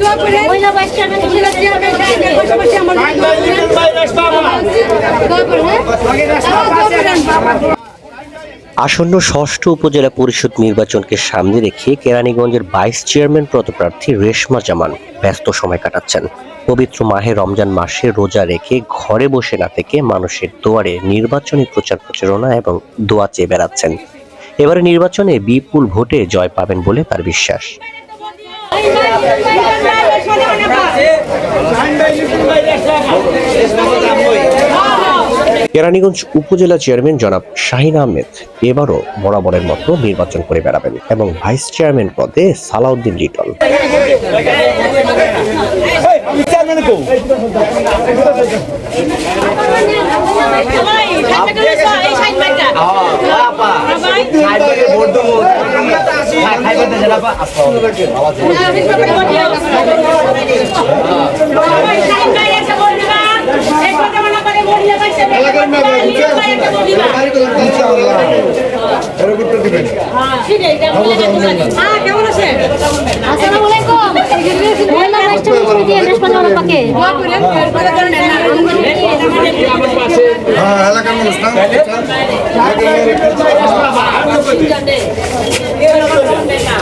দোয়া করেন আসন্ন ষষ্ঠ উপজেলা পরিষদ নির্বাচনকে সামনে রেখে কেরানীগঞ্জের ভাইস চেয়ারম্যান পদপ্রার্থী রেশমা জামান ব্যস্ত সময় কাটাচ্ছেন। পবিত্র মাহে রমজান মাসে রোজা রেখে ঘরে বসে না থেকে মানুষের দুয়ারে নির্বাচনী প্রচার প্রচারণা এবং দোয়া চেয়ে বেড়াচ্ছেন। এবারে নির্বাচনে বিপুল ভোটে জয় পাবেন বলে তার বিশ্বাস। কেরানীগঞ্জ উপজেলা চেয়ারম্যান জনাব শাহিন আহমেদ এবারও বরাবরের মতো নির্বাচন করে বেড়াবেন এবং ভাইস চেয়ারম্যান পদে সালাউদ্দিন লিটন। হ্যাঁ কেমন আছেন আসসালামু আলাইকুম। এলাকার মানুষ না হ্যাঁ